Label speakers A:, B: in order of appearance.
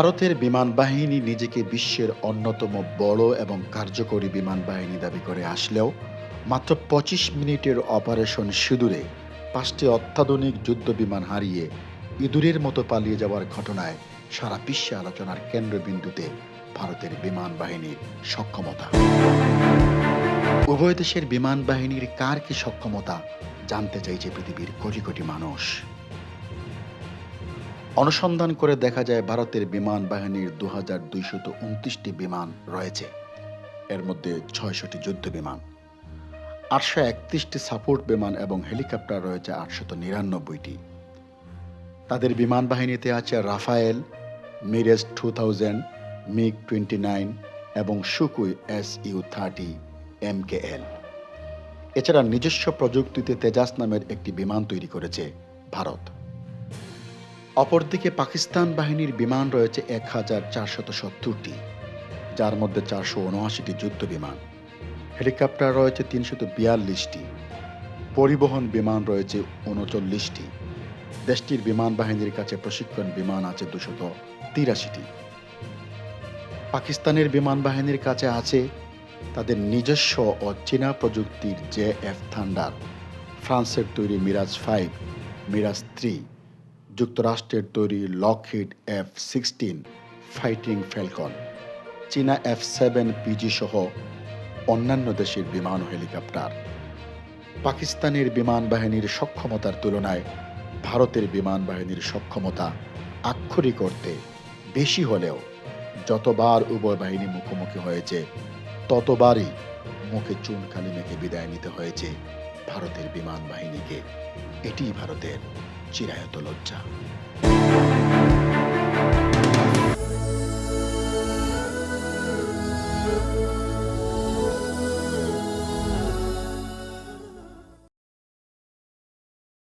A: ভারতের বিমান বাহিনী নিজেকে বিশ্বের অন্যতম বড় এবং কার্যকরী বিমান বাহিনী দাবি করে আসলেও মাত্র পঁচিশ মিনিটের অপারেশন সিঁদুরে পাঁচটি অত্যাধুনিক যুদ্ধ বিমান হারিয়ে ইঁদুরের মতো পালিয়ে যাওয়ার ঘটনায় সারা বিশ্বে আলোচনার কেন্দ্রবিন্দুতে ভারতের বিমান বাহিনীর সক্ষমতা। উভয় দেশের বিমান বাহিনীর কার কি সক্ষমতা জানতে চাইছে পৃথিবীর কোটি কোটি মানুষ। অনুসন্ধান করে দেখা যায় ভারতের বিমান বাহিনীর দু হাজার দুইশত উনত্রিশটি বিমান রয়েছে। এর মধ্যে ছয়শটি যুদ্ধ বিমান, আটশো একত্রিশটি সাপোর্ট বিমান এবং হেলিকপ্টার রয়েছে আটশত নিরানব্বইটি। তাদের বিমান বাহিনীতে আছে Rafale, Mirage two thousand, MiG twenty nine এবং Sukhoi S U thirty, M K L. এছাড়া নিজস্ব প্রযুক্তিতে তেজাস নামের একটি বিমান তৈরি করেছে ভারত। অপরদিকে পাকিস্তান বাহিনীর বিমান রয়েছে এক হাজার চারশত সত্তরটি, যার মধ্যে চারশো উনআশিটি যুদ্ধ বিমান। হেলিকপ্টার রয়েছে তিনশত বিয়াল্লিশটি, পরিবহন বিমান রয়েছে উনচল্লিশটি। দেশটির বিমান বাহিনীর কাছে প্রশিক্ষণ বিমান আছে দুশত তিরাশিটি। পাকিস্তানের বিমান বাহিনীর কাছে আছে তাদের নিজস্ব ও চীনা প্রযুক্তির জে এফ থান্ডার, ফ্রান্সের তৈরি মিরাজ ফাইভ, মিরাজ থ্রি। যুক্তরাষ্ট্রের তৈরি Lockheed F sixteen fighting Falcon, চীনা এফ সেভেন পিজি সহ অন্যান্য দেশের বিমান হেলিকপ্টার। পাকিস্তানের বিমান বাহিনীর সক্ষমতার তুলনায় ভারতের বিমান বাহিনীর সক্ষমতা আক্ষরিক অর্থে বেশি হলেও যতবার উভয় বাহিনী মুখোমুখি হয়েছে, ততবারই মুখে চুন কালি মেখে বিদায় নিতে হয়েছে ভারতের বিমান বাহিনীকে। এটিই ভারতের চিরায়ত লজ্জা।